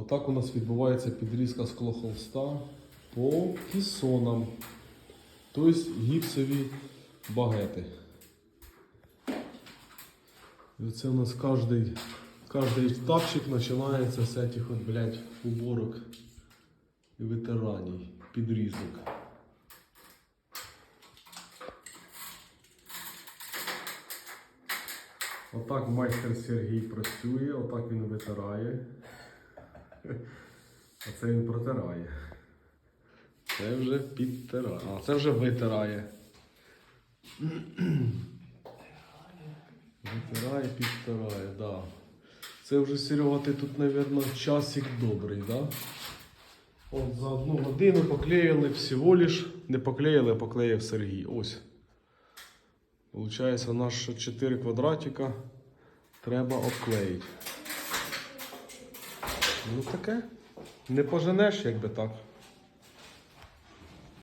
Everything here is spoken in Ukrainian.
Отак у нас відбувається підрізка склохолста по кісонам. Тобто гіпсові багети. І оце у нас кожний, кожний етапчик починається з цих от, блядь, уборок і ветераній, підрізок. Отак майстер Сергій працює, отак він витирає. А це він протирає. Це вже підтирає. А це вже витирає. Витирає, підтирає, да. Це вже Серега, ти тут, мабуть, часик добрий, да? От за одну годину поклеїли всього лиш. Не поклеїли, а поклеїв Сергій. Ось. Получається, наш 4 квадратика треба обклеїти. Ну таке. Не поженеш, якби так.